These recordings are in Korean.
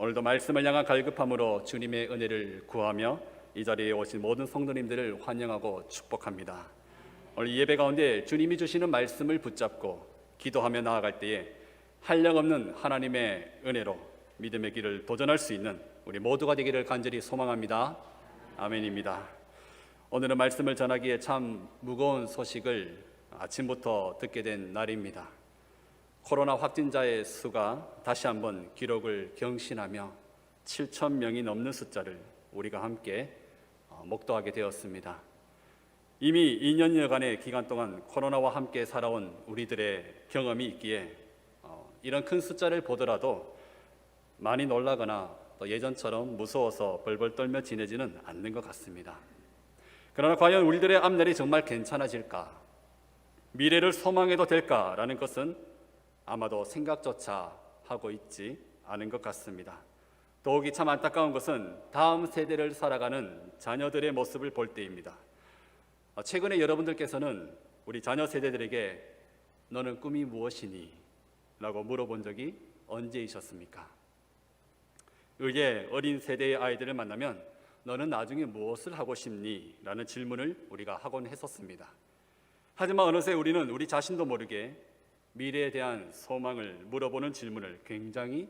오늘도 말씀을 향한 갈급함으로 주님의 은혜를 구하며 이 자리에 오신 모든 성도님들을 환영하고 축복합니다. 오늘 이 예배 가운데 주님이 주시는 말씀을 붙잡고 기도하며 나아갈 때에 한량없는 하나님의 은혜로 믿음의 길을 도전할 수 있는 우리 모두가 되기를 간절히 소망합니다. 아멘입니다. 오늘은 말씀을 전하기에 참 무거운 소식을 아침부터 듣게 된 날입니다. 코로나 확진자의 수가 다시 한번 기록을 경신하며 7천 명이 넘는 숫자를 우리가 함께 어, 목도하게 되었습니다. 이미 2년여간의 기간 동안 코로나와 함께 살아온 우리들의 경험이 있기에 어, 이런 큰 숫자를 보더라도 많이 놀라거나 또 예전처럼 무서워서 벌벌 떨며 지내지는 않는 것 같습니다. 그러나 과연 우리들의 앞날이 정말 괜찮아질까? 미래를 소망해도 될까라는 것은 아마도 생각조차 하고 있지 않은 것 같습니다. 더욱이 참 안타까운 것은 다음 세대를 살아가는 자녀들의 모습을 볼 때입니다. 어, 최근에 여러분들께서는 우리 자녀 세대들에게 너는 꿈이 무엇이니? 라고 물어본 적이 언제이셨습니까? 의계 어린 세대의 아이들을 만나면 너는 나중에 무엇을 하고 싶니? 라는 질문을 우리가 하곤 했었습니다. 하지만 어느새 우리는 우리 자신도 모르게 미래에 대한 소망을 물어보는 질문을 굉장히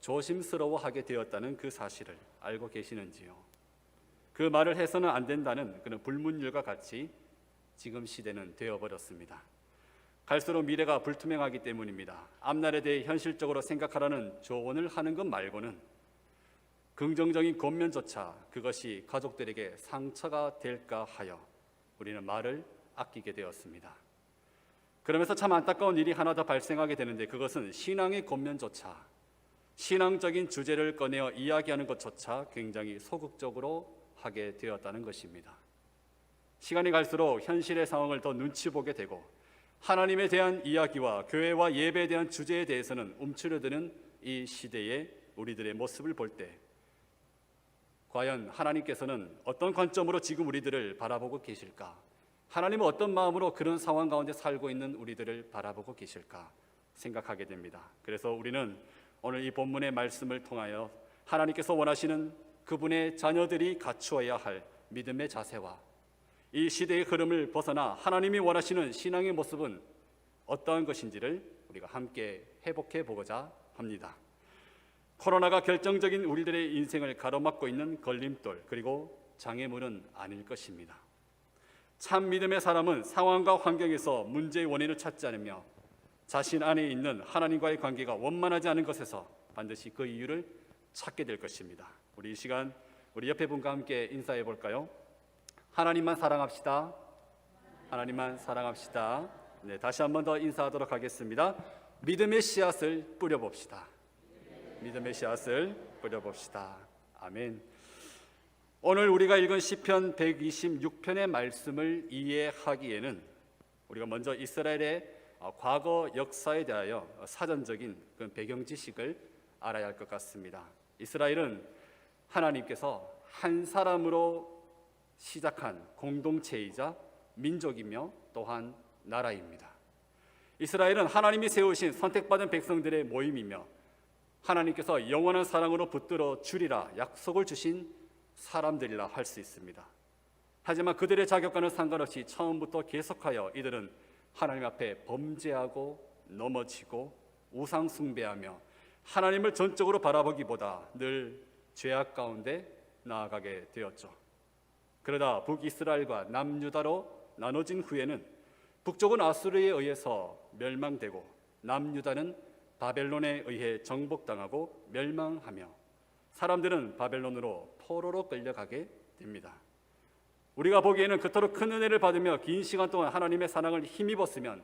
조심스러워하게 되었다는 그 사실을 알고 계시는지요? 그 말을 해서는 안 된다는 그런 불문율과 같이 지금 시대는 되어버렸습니다. 갈수록 미래가 불투명하기 때문입니다. 앞날에 대해 현실적으로 생각하라는 조언을 하는 것 말고는 긍정적인 겉면조차 그것이 가족들에게 상처가 될까 하여 우리는 말을 아끼게 되었습니다. 그러면서 참 안타까운 일이 하나 더 발생하게 되는데 그것은 신앙의 겉면조차 신앙적인 주제를 꺼내어 이야기하는 것조차 굉장히 소극적으로 하게 되었다는 것입니다. 시간이 갈수록 현실의 상황을 더 눈치 보게 되고 하나님에 대한 이야기와 교회와 예배에 대한 주제에 대해서는 움츠러드는 이 시대의 우리들의 모습을 볼 때 과연 하나님께서는 어떤 관점으로 지금 우리들을 바라보고 계실까? 하나님은 어떤 마음으로 그런 상황 가운데 살고 있는 우리들을 바라보고 계실까 생각하게 됩니다. 그래서 우리는 오늘 이 본문의 말씀을 통하여 하나님께서 원하시는 그분의 자녀들이 갖추어야 할 믿음의 자세와 이 시대의 흐름을 벗어나 하나님이 원하시는 신앙의 모습은 어떠한 것인지를 우리가 함께 회복해 보고자 합니다. 코로나가 결정적인 우리들의 인생을 가로막고 있는 걸림돌 그리고 장애물은 아닐 것입니다. 참 믿음의 사람은 상황과 환경에서 문제의 원인을 찾지 않으며 자신 안에 있는 하나님과의 관계가 원만하지 않은 것에서 반드시 그 이유를 찾게 될 것입니다. 우리 이 시간 우리 옆에 분과 함께 인사해 볼까요? 하나님만 사랑합시다. 하나님만 사랑합시다. 네, 다시 한 번 더 인사하도록 하겠습니다. 믿음의 씨앗을 뿌려 봅시다. 믿음의 씨앗을 뿌려 봅시다. 아멘. 오늘 우리가 읽은 시편 126편의 말씀을 이해하기에는 우리가 먼저 이스라엘의 어, 과거 역사에 대하여 사전적인 그 배경 지식을 알아야 할 것 같습니다. 이스라엘은 하나님께서 한 사람으로 시작한 공동체이자 민족이며 또한 나라입니다. 이스라엘은 하나님이 세우신 선택받은 백성들의 모임이며 하나님께서 영원한 사랑으로 붙들어 주리라 약속을 주신 사람들이라 할 수 있습니다. 하지만 그들의 자격과는 상관없이 처음부터 계속하여 이들은 하나님 앞에 범죄하고 넘어지고 우상 숭배하며 하나님을 전적으로 바라보기보다 늘 죄악 가운데 나아가게 되었죠. 그러다 북이스라엘과 남유다로 나눠진 후에는 북쪽은 아수르에 의해서 멸망되고 남유다는 바벨론에 의해 정복당하고 멸망하며 사람들은 바벨론으로 포로로 끌려가게 됩니다. 우리가 보기에는 그토록 큰 은혜를 받으며 긴 시간 동안 하나님의 사랑을 힘입었으면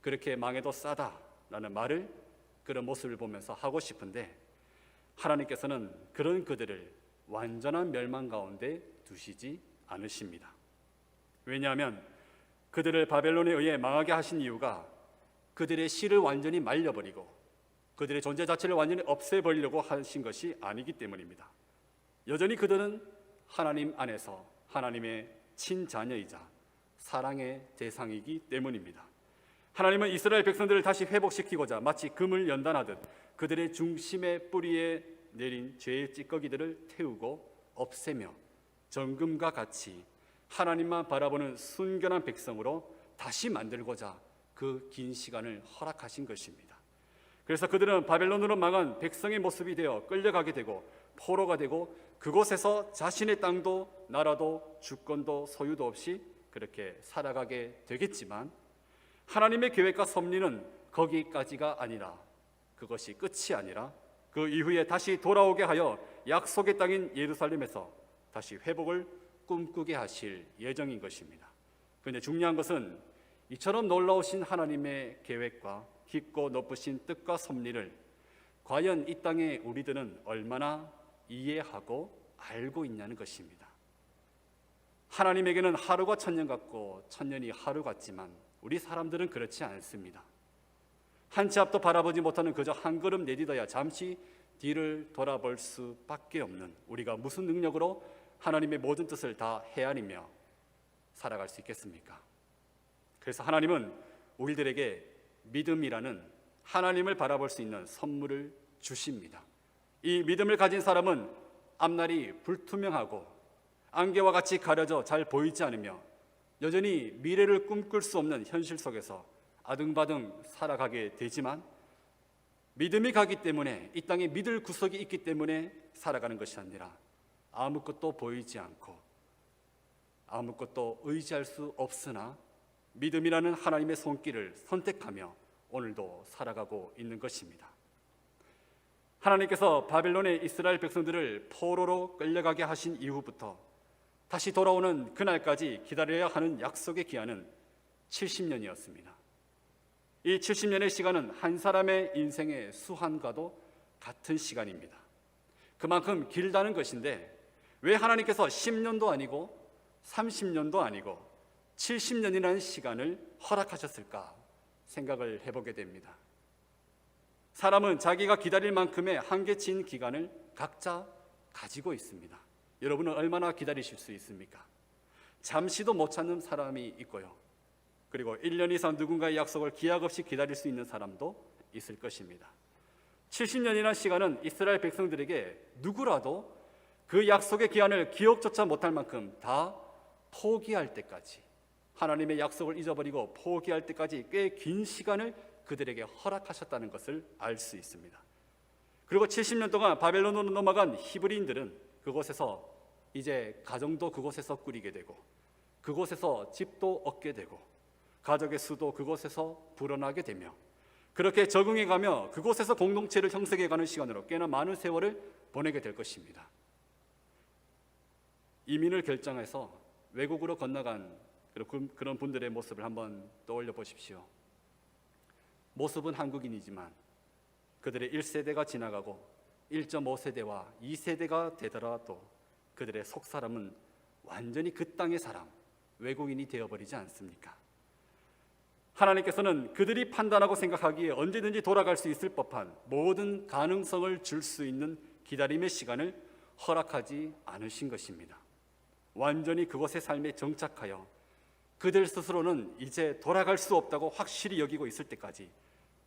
그렇게 망해도 싸다라는 말을 그런 모습을 보면서 하고 싶은데 하나님께서는 그런 그들을 완전한 멸망 가운데 두시지 않으십니다. 왜냐하면 그들을 바벨론에 의해 망하게 하신 이유가 그들의 씨를 완전히 말려버리고 그들의 존재 자체를 완전히 없애버리려고 하신 것이 아니기 때문입니다. 여전히 그들은 하나님 안에서 하나님의 친자녀이자 사랑의 대상이기 때문입니다. 하나님은 이스라엘 백성들을 다시 회복시키고자 마치 금을 연단하듯 그들의 중심의 뿌리에 내린 죄의 찌꺼기들을 태우고 없애며 정금과 같이 하나님만 바라보는 순결한 백성으로 다시 만들고자 그 긴 시간을 허락하신 것입니다. 그래서 그들은 바벨론으로 망한 백성의 모습이 되어 끌려가게 되고 포로가 되고 그곳에서 자신의 땅도 나라도 주권도 소유도 없이 그렇게 살아가게 되겠지만 하나님의 계획과 섭리는 거기까지가 아니라 그것이 끝이 아니라 그 이후에 다시 돌아오게 하여 약속의 땅인 예루살렘에서 다시 회복을 꿈꾸게 하실 예정인 것입니다. 그런데 중요한 것은 이처럼 놀라우신 하나님의 계획과 깊고 높으신 뜻과 섭리를 과연 이 땅에 우리들은 얼마나 이해하고 알고 있냐는 것입니다. 하나님에게는 하루가 천년 같고 천년이 하루 같지만 우리 사람들은 그렇지 않습니다. 한 치 앞도 바라보지 못하는 그저 한 걸음 내딛어야 잠시 뒤를 돌아볼 수밖에 없는 우리가 무슨 능력으로 하나님의 모든 뜻을 다 헤아리며 살아갈 수 있겠습니까? 그래서 하나님은 우리들에게 믿음이라는 하나님을 바라볼 수 있는 선물을 주십니다. 이 믿음을 가진 사람은 앞날이 불투명하고 안개와 같이 가려져 잘 보이지 않으며 여전히 미래를 꿈꿀 수 없는 현실 속에서 아등바등 살아가게 되지만 믿음이 가기 때문에 이 땅에 믿을 구석이 있기 때문에 살아가는 것이 아니라 아무것도 보이지 않고 아무것도 의지할 수 없으나 믿음이라는 하나님의 손길을 선택하며 오늘도 살아가고 있는 것입니다. 하나님께서 바벨론의 이스라엘 백성들을 포로로 끌려가게 하신 이후부터 다시 돌아오는 그날까지 기다려야 하는 약속의 기한은 70년이었습니다. 이 70년의 시간은 한 사람의 인생의 수한과도 같은 시간입니다. 그만큼 길다는 것인데 왜 하나님께서 10년도 아니고 30년도 아니고 70년이라는 시간을 허락하셨을까 생각을 해보게 됩니다. 사람은 자기가 기다릴 만큼의 한계치인 기간을 각자 가지고 있습니다. 여러분은 얼마나 기다리실 수 있습니까? 잠시도 못 찾는 사람이 있고요. 그리고 1년 이상 누군가의 약속을 기약 없이 기다릴 수 있는 사람도 있을 것입니다. 70년이라는 시간은 이스라엘 백성들에게 누구라도 그 약속의 기한을 기억조차 못할 만큼 다 포기할 때까지 하나님의 약속을 잊어버리고 포기할 때까지 꽤 긴 시간을 그들에게 허락하셨다는 것을 알 수 있습니다. 그리고 70년 동안 바벨론으로 넘어간 히브리인들은 그곳에서 이제 가정도 그곳에서 꾸리게 되고 그곳에서 집도 얻게 되고 가족의 수도 그곳에서 불어나게 되며 그렇게 적응해 가며 그곳에서 공동체를 형성해 가는 시간으로 꽤나 많은 세월을 보내게 될 것입니다. 이민을 결정해서 외국으로 건너간 그런 분들의 모습을 한번 떠올려 보십시오. 모습은 한국인이지만 그들의 1세대가 지나가고 1.5세대와 2세대가 되더라도 그들의 속사람은 완전히 그 땅의 사람, 외국인이 되어버리지 않습니까? 하나님께서는 그들이 판단하고 생각하기에 언제든지 돌아갈 수 있을 법한 모든 가능성을 줄 수 있는 기다림의 시간을 허락하지 않으신 것입니다. 완전히 그곳의 삶에 정착하여 그들 스스로는 이제 돌아갈 수 없다고 확실히 여기고 있을 때까지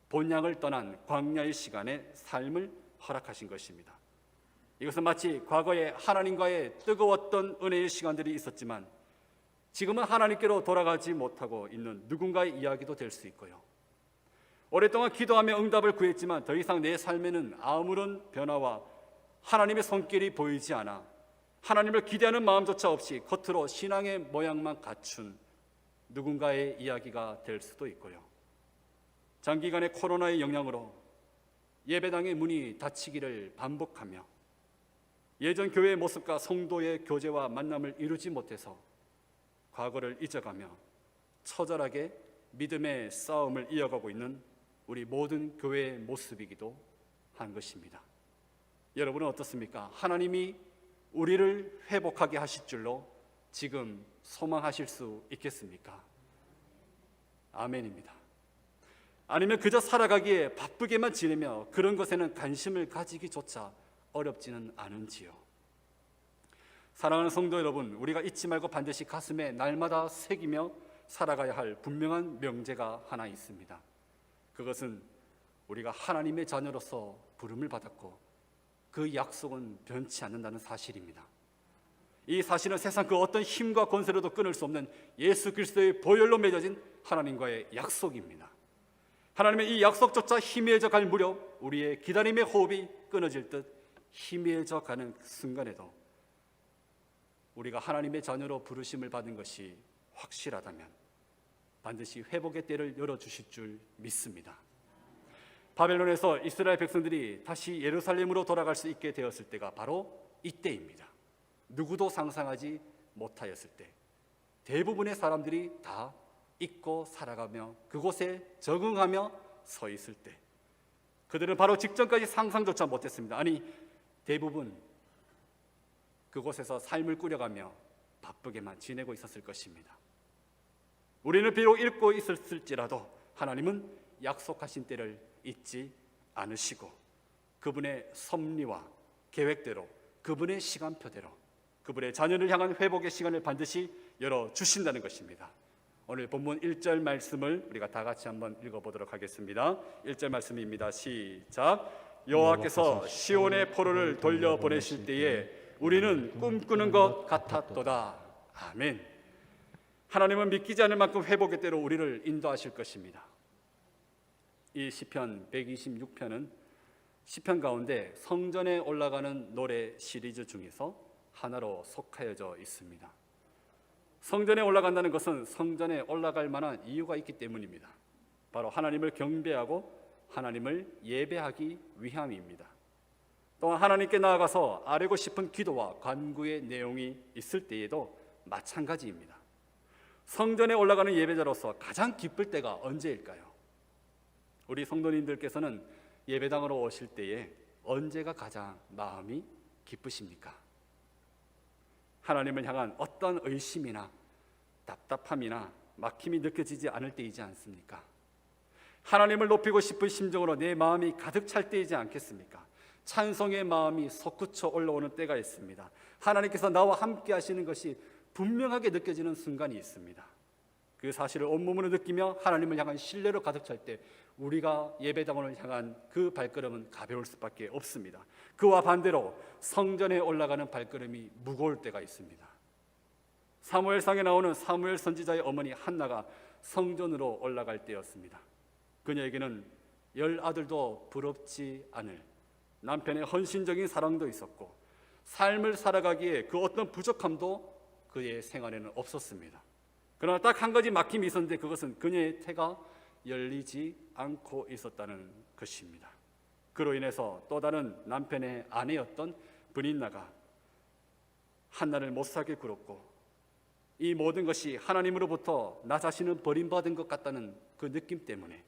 본향을 떠난 광야의 시간에 삶을 허락하신 것입니다. 이것은 마치 과거에 하나님과의 뜨거웠던 은혜의 시간들이 있었지만 지금은 하나님께로 돌아가지 못하고 있는 누군가의 이야기도 될 수 있고요. 오랫동안 기도하며 응답을 구했지만 더 이상 내 삶에는 아무런 변화와 하나님의 손길이 보이지 않아 하나님을 기대하는 마음조차 없이 겉으로 신앙의 모양만 갖춘 누군가의 이야기가 될 수도 있고요. 장기간의 코로나의 영향으로 예배당의 문이 닫히기를 반복하며 예전 교회의 모습과 성도의 교제와 만남을 이루지 못해서 과거를 잊어가며 처절하게 믿음의 싸움을 이어가고 있는 우리 모든 교회의 모습이기도 한 것입니다. 여러분은 어떻습니까? 하나님이 우리를 회복하게 하실 줄로 지금 소망하실 수 있겠습니까? 아멘입니다. 아니면 그저 살아가기에 바쁘게만 지내며 그런 것에는 관심을 가지기조차 어렵지는 않은지요. 사랑하는 성도 여러분, 우리가 잊지 말고 반드시 가슴에 날마다 새기며 살아가야 할 분명한 명제가 하나 있습니다. 그것은 우리가 하나님의 자녀로서 부름을 받았고 그 약속은 변치 않는다는 사실입니다. 이 사실은 세상 그 어떤 힘과 권세로도 끊을 수 없는 예수 그리스도의 보혈로 맺어진 하나님과의 약속입니다. 하나님의 이 약속조차 희미해져 갈 무렵 우리의 기다림의 호흡이 끊어질 듯 희미해져 가는 순간에도 우리가 하나님의 자녀로 부르심을 받은 것이 확실하다면 반드시 회복의 때를 열어 주실 줄 믿습니다. 바벨론에서 이스라엘 백성들이 다시 예루살렘으로 돌아갈 수 있게 되었을 때가 바로 이때입니다. 누구도 상상하지 못하였을 때 대부분의 사람들이 다 잊고 살아가며 그곳에 적응하며 서 있을 때 그들은 바로 직전까지 상상조차 못했습니다. 아니 대부분 그곳에서 삶을 꾸려가며 바쁘게만 지내고 있었을 것입니다. 우리는 비록 읽고 있었을지라도 하나님은 약속하신 때를 잊지 않으시고 그분의 섭리와 계획대로 그분의 시간표대로 그분의 자녀를 향한 회복의 시간을 반드시 열어 주신다는 것입니다. 오늘 본문 1절 말씀을 우리가 다 같이 한번 읽어 보도록 하겠습니다. 1절 말씀입니다. 시작. 여호와께서 시온의 포로를 돌려 보내실 때에 우리는 꿈꾸는 것 같았도다. 아멘. 하나님은 믿기지 않을 만큼 회복의 때로 우리를 인도하실 것입니다. 이 시편 126편은 시편 가운데 성전에 올라가는 노래 시리즈 중에서 하나로 속하여져 있습니다. 성전에 올라간다는 것은 성전에 올라갈 만한 이유가 있기 때문입니다. 바로 하나님을 경배하고 하나님을 예배하기 위함입니다. 또한 하나님께 나아가서 아뢰고 싶은 기도와 간구의 내용이 있을 때에도 마찬가지입니다. 성전에 올라가는 예배자로서 가장 기쁠 때가 언제일까요? 우리 성도님들께서는 예배당으로 오실 때에 언제가 가장 마음이 기쁘십니까? 하나님을 향한 어떤 의심이나 답답함이나 막힘이 느껴지지 않을 때이지 않습니까? 하나님을 높이고 싶은 심정으로 내 마음이 가득 찰 때이지 않겠습니까? 찬송의 마음이 솟구쳐 올라오는 때가 있습니다. 하나님께서 나와 함께 하시는 것이 분명하게 느껴지는 순간이 있습니다. 그 사실을 온몸으로 느끼며 하나님을 향한 신뢰로 가득 찰 때 우리가 예배당을 향한 그 발걸음은 가벼울 수밖에 없습니다. 그와 반대로 성전에 올라가는 발걸음이 무거울 때가 있습니다. 사무엘상에 나오는 사무엘 선지자의 어머니 한나가 성전으로 올라갈 때였습니다. 그녀에게는 열 아들도 부럽지 않을 남편의 헌신적인 사랑도 있었고 삶을 살아가기에 그 어떤 부족함도 그의 생활에는 없었습니다. 그러나 딱 한 가지 막힘이 있었는데 그것은 그녀의 태가 열리지 않고 있었다는 것입니다. 그로 인해서 또 다른 남편의 아내였던 브닌나가 한나를 못살게 굴었고 이 모든 것이 하나님으로부터 나 자신은 버림받은 것 같다는 그 느낌 때문에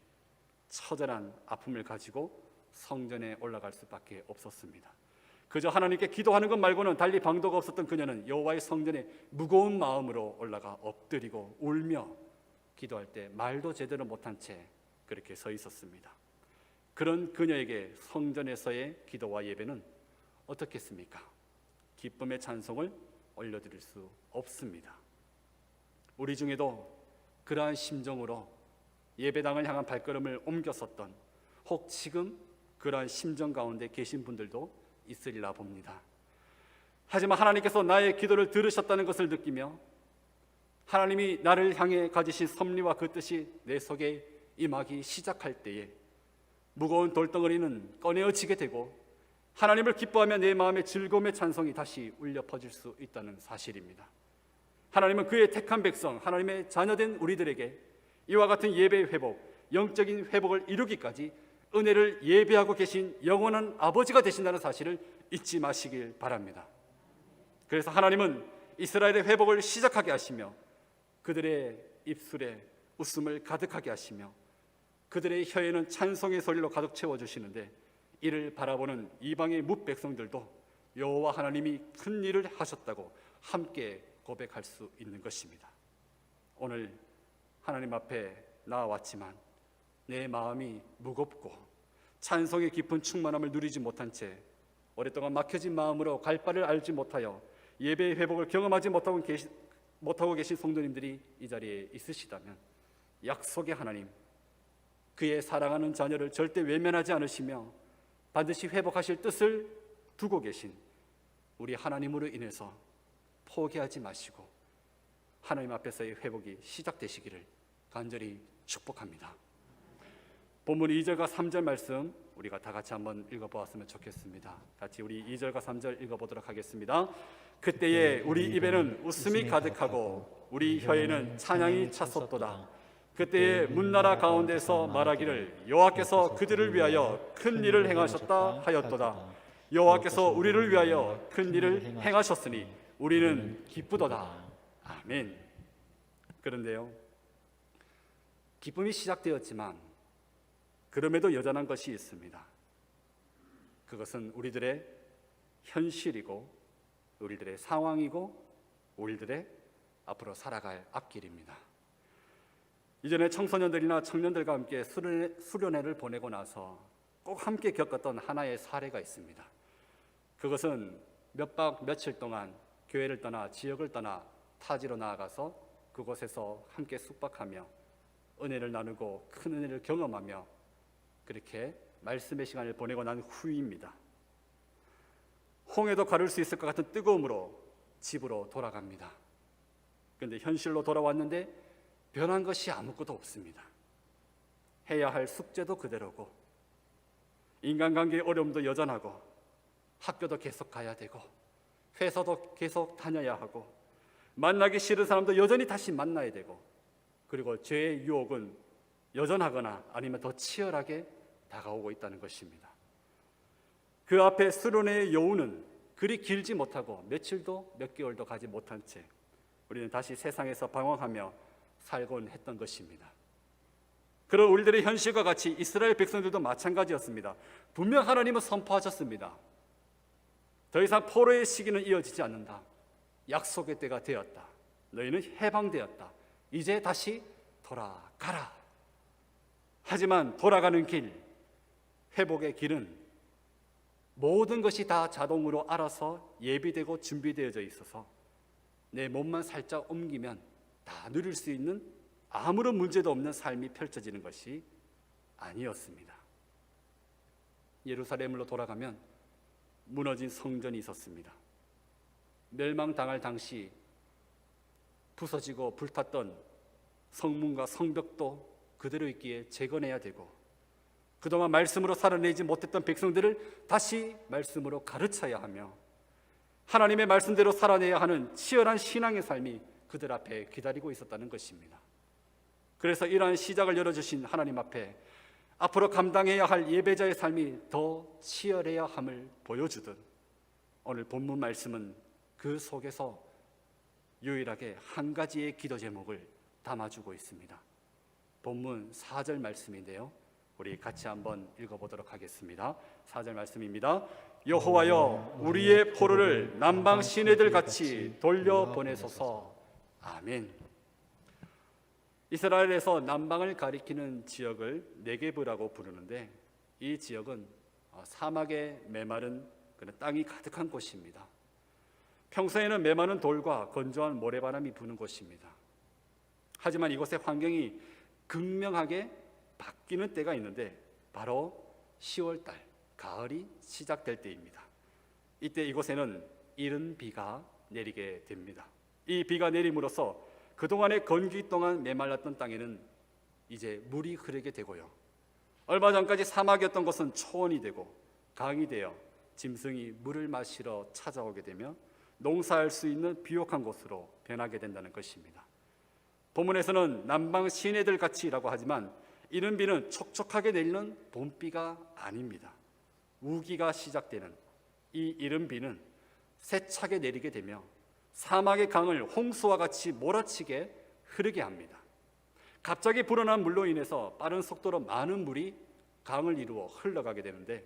처절한 아픔을 가지고 성전에 올라갈 수밖에 없었습니다. 그저 하나님께 기도하는 것 말고는 달리 방도가 없었던 그녀는 여호와의 성전에 무거운 마음으로 올라가 엎드리고 울며 기도할 때 말도 제대로 못한 채 그렇게 서 있었습니다. 그런 그녀에게 성전에서의 기도와 예배는 어떻겠습니까? 기쁨의 찬송을 올려드릴 수 없습니다. 우리 중에도 그러한 심정으로 예배당을 향한 발걸음을 옮겼었던 혹 지금 그러한 심정 가운데 계신 분들도 있으리라 봅니다. 하지만 하나님께서 나의 기도를 들으셨다는 것을 느끼며 하나님이 나를 향해 가지신 섭리와 그 뜻이 내 속에 임하기 시작할 때에 무거운 돌덩어리는 꺼내어지게 되고 하나님을 기뻐하며 내 마음의 즐거움의 찬송이 다시 울려 퍼질 수 있다는 사실입니다. 하나님은 그의 택한 백성, 하나님의 자녀된 우리들에게 이와 같은 예배의 회복, 영적인 회복을 이루기까지 은혜를 예배하고 계신 영원한 아버지가 되신다는 사실을 잊지 마시길 바랍니다. 그래서 하나님은 이스라엘의 회복을 시작하게 하시며 그들의 입술에 웃음을 가득하게 하시며 그들의 혀에는 찬송의 소리로 가득 채워 주시는데 이를 바라보는 이방의 뭇 백성들도 여호와 하나님이 큰 일을 하셨다고 함께 고백할 수 있는 것입니다. 오늘 하나님 앞에 나와왔지만 내 마음이 무겁고 찬송의 깊은 충만함을 누리지 못한 채 오랫동안 막혀진 마음으로 갈 바를 알지 못하여 예배의 회복을 경험하지 못하고 계신, 못하고 계신 성도님들이 이 자리에 있으시다면 약속의 하나님 그의 사랑하는 자녀를 절대 외면하지 않으시며 반드시 회복하실 뜻을 두고 계신 우리 하나님으로 인해서 포기하지 마시고 하나님 앞에서의 회복이 시작되시기를 간절히 축복합니다. 본문 2절과 3절 말씀 우리가 다 같이 한번 읽어보았으면 좋겠습니다. 같이 우리 2절과 3절 읽어보도록 하겠습니다. 그때에 우리 입에는 웃음이 가득하고 우리 혀에는 찬양이 찼었도다. 그때에 문나라 가운데서 말하기를 여호와께서 그들을 위하여 큰 일을 행하셨다 하였도다. 여호와께서 우리를 위하여 큰 일을 행하셨으니 우리는 기쁘도다. 아멘. 그런데요. 기쁨이 시작되었지만 그럼에도 여전한 것이 있습니다. 그것은 우리들의 현실이고 우리들의 상황이고 우리들의 앞으로 살아갈 앞길입니다. 이전에 청소년들이나 청년들과 함께 수련회, 수련회를 보내고 나서 꼭 함께 겪었던 하나의 사례가 있습니다. 그것은 몇 박 며칠 동안 교회를 떠나 지역을 떠나 타지로 나아가서 그곳에서 함께 숙박하며 은혜를 나누고 큰 은혜를 경험하며 그렇게 말씀의 시간을 보내고 난 후입니다. 홍해도 가를 수 있을 것 같은 뜨거움으로 집으로 돌아갑니다. 그런데 현실로 돌아왔는데 변한 것이 아무것도 없습니다. 해야 할 숙제도 그대로고 인간관계의 어려움도 여전하고 학교도 계속 가야 되고 회사도 계속 다녀야 하고 만나기 싫은 사람도 여전히 다시 만나야 되고 그리고 죄의 유혹은 여전하거나 아니면 더 치열하게 다가오고 있다는 것입니다. 그 앞에 수련의 여우는 그리 길지 못하고 며칠도 몇 개월도 가지 못한 채 우리는 다시 세상에서 방황하며 살곤 했던 것입니다. 그런 우리들의 현실과 같이 이스라엘 백성들도 마찬가지였습니다. 분명 하나님은 선포하셨습니다. 더 이상 포로의 시기는 이어지지 않는다. 약속의 때가 되었다. 너희는 해방되었다. 이제 다시 돌아가라. 하지만 돌아가는 길, 회복의 길은 모든 것이 다 자동으로 알아서 예비되고 준비되어져 있어서 내 몸만 살짝 옮기면 다 누릴 수 있는 아무런 문제도 없는 삶이 펼쳐지는 것이 아니었습니다. 예루살렘으로 돌아가면 무너진 성전이 있었습니다. 멸망당할 당시 부서지고 불탔던 성문과 성벽도 그대로 있기에 재건해야 되고 그동안 말씀으로 살아내지 못했던 백성들을 다시 말씀으로 가르쳐야 하며 하나님의 말씀대로 살아내야 하는 치열한 신앙의 삶이 그들 앞에 기다리고 있었다는 것입니다. 그래서 이러한 시작을 열어주신 하나님 앞에 앞으로 감당해야 할 예배자의 삶이 더 치열해야 함을 보여주듯 오늘 본문 말씀은 그 속에서 유일하게 한 가지의 기도 제목을 담아주고 있습니다. 본문 4절 말씀인데요. 우리 같이 한번 읽어보도록 하겠습니다. 4절 말씀입니다. 여호와여 우리의 포로를 남방 시내들 같이 돌려 보내소서. 아멘. 이스라엘에서 남방을 가리키는 지역을 네게브라고 부르는데 이 지역은 어, 사막에 메마른 그런 땅이 가득한 곳입니다. 평소에는 메마른 돌과 건조한 모래바람이 부는 곳입니다. 하지만 이곳의 환경이 극명하게 바뀌는 때가 있는데 바로 10월 달 가을이 시작될 때입니다. 이때 이곳에는 이른 비가 내리게 됩니다. 이 비가 내림으로써 그동안의 건기 동안 메말랐던 땅에는 이제 물이 흐르게 되고요. 얼마 전까지 사막이었던 곳은 초원이 되고 강이 되어 짐승이 물을 마시러 찾아오게 되며 농사할 수 있는 비옥한 곳으로 변하게 된다는 것입니다. 본문에서는 남방 시내들 같이라고 하지만 이른 비는 촉촉하게 내리는 봄비가 아닙니다. 우기가 시작되는 이 이른 비는 세차게 내리게 되며 사막의 강을 홍수와 같이 몰아치게 흐르게 합니다. 갑자기 불어난 물로 인해서 빠른 속도로 많은 물이 강을 이루어 흘러가게 되는데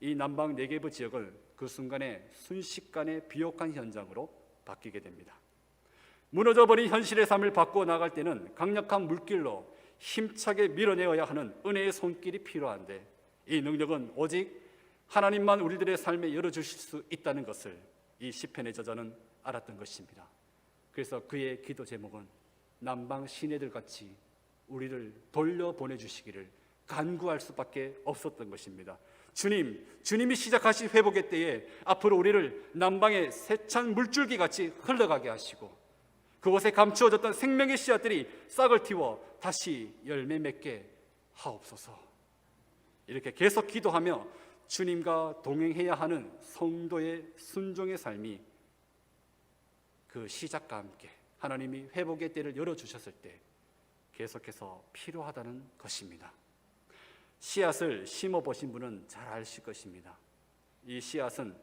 이 남방 네게브 지역은 그 순간에 순식간에 비옥한 현장으로 바뀌게 됩니다. 무너져 버린 현실의 삶을 바꾸어 나갈 때는 강력한 물길로 힘차게 밀어내어야 하는 은혜의 손길이 필요한데 이 능력은 오직 하나님만 우리들의 삶에 열어 주실 수 있다는 것을 이 시편의 저자는 알았던 것입니다. 그래서 그의 기도 제목은 남방 시내들 같이 우리를 돌려 보내 주시기를 간구할 수밖에 없었던 것입니다. 주님, 주님이 시작하신 회복의 때에 앞으로 우리를 남방의 세찬 물줄기 같이 흘러가게 하시고 그곳에 감추어졌던 생명의 씨앗들이 싹을 틔워 다시 열매 맺게 하옵소서. 이렇게 계속 기도하며 주님과 동행해야 하는 성도의 순종의 삶이 그 시작과 함께 하나님이 회복의 때를 열어 주셨을 때 계속해서 필요하다는 것입니다. 씨앗을 심어 보신 분은 잘 아실 것입니다. 이 씨앗은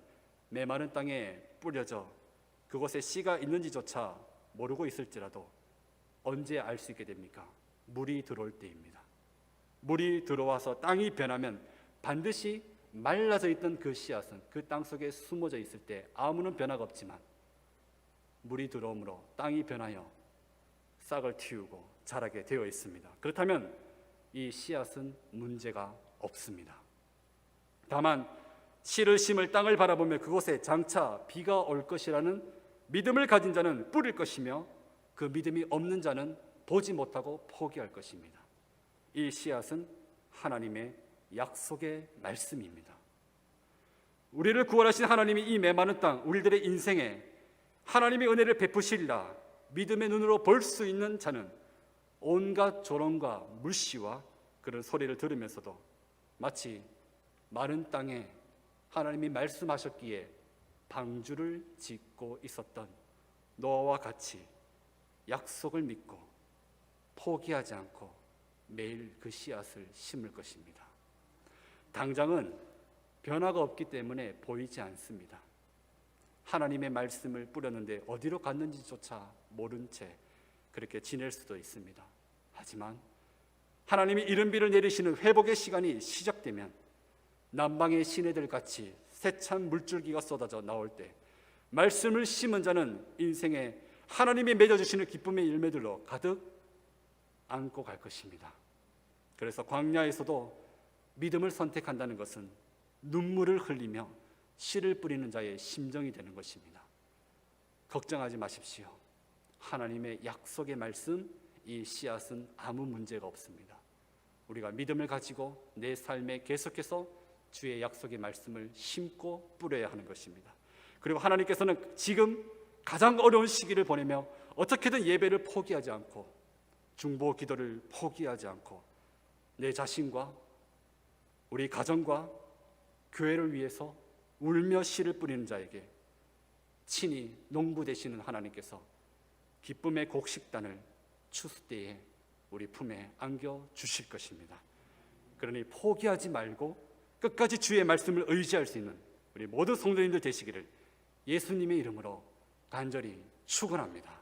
메마른 땅에 뿌려져 그곳에 씨가 있는지조차 모르고 있을지라도 언제 알 수 있게 됩니까? 물이 들어올 때입니다. 물이 들어와서 땅이 변하면 반드시 말라져 있던 그 씨앗은 그 땅 속에 숨어져 있을 때 아무런 변화가 없지만 물이 들어오므로 땅이 변하여 싹을 틔우고 자라게 되어 있습니다. 그렇다면 이 씨앗은 문제가 없습니다. 다만 씨를 심을 땅을 바라보며 그곳에 장차 비가 올 것이라는 믿음을 가진 자는 뿌릴 것이며 그 믿음이 없는 자는 보지 못하고 포기할 것입니다. 이 씨앗은 하나님의 약속의 말씀입니다. 우리를 구원하신 하나님이 이 메마른 땅 우리들의 인생에 하나님의 은혜를 베푸실라 믿음의 눈으로 볼 수 있는 자는 온갖 조롱과 물씨와 그런 소리를 들으면서도 마치 마른 땅에 하나님이 말씀하셨기에 방주를 짓고 있었던 노아와 같이 약속을 믿고 포기하지 않고 매일 그 씨앗을 심을 것입니다. 당장은 변화가 없기 때문에 보이지 않습니다. 하나님의 말씀을 뿌렸는데 어디로 갔는지조차 모른 채 그렇게 지낼 수도 있습니다. 하지만 하나님이 이른 비를 내리시는 회복의 시간이 시작되면 남방의 시내들 같이 세찬 물줄기가 쏟아져 나올 때 말씀을 심은 자는 인생에 하나님이 맺어주시는 기쁨의 열매들로 가득 안고 갈 것입니다. 그래서 광야에서도 믿음을 선택한다는 것은 눈물을 흘리며 씨를 뿌리는 자의 심정이 되는 것입니다. 걱정하지 마십시오. 하나님의 약속의 말씀, 이 씨앗은 아무 문제가 없습니다. 우리가 믿음을 가지고 내 삶에 계속해서 주의 약속의 말씀을 심고 뿌려야 하는 것입니다. 그리고 하나님께서는 지금 가장 어려운 시기를 보내며 어떻게든 예배를 포기하지 않고 중보 기도를 포기하지 않고 내 자신과 우리 가정과 교회를 위해서 울며 씨를 뿌리는 자에게 친히 농부 되시는 하나님께서 기쁨의 곡식단을 추수 때에 우리 품에 안겨 주실 것입니다. 그러니 포기하지 말고 끝까지 주의 말씀을 의지할 수 있는 우리 모든 성도님들 되시기를 예수님의 이름으로 간절히 축원합니다.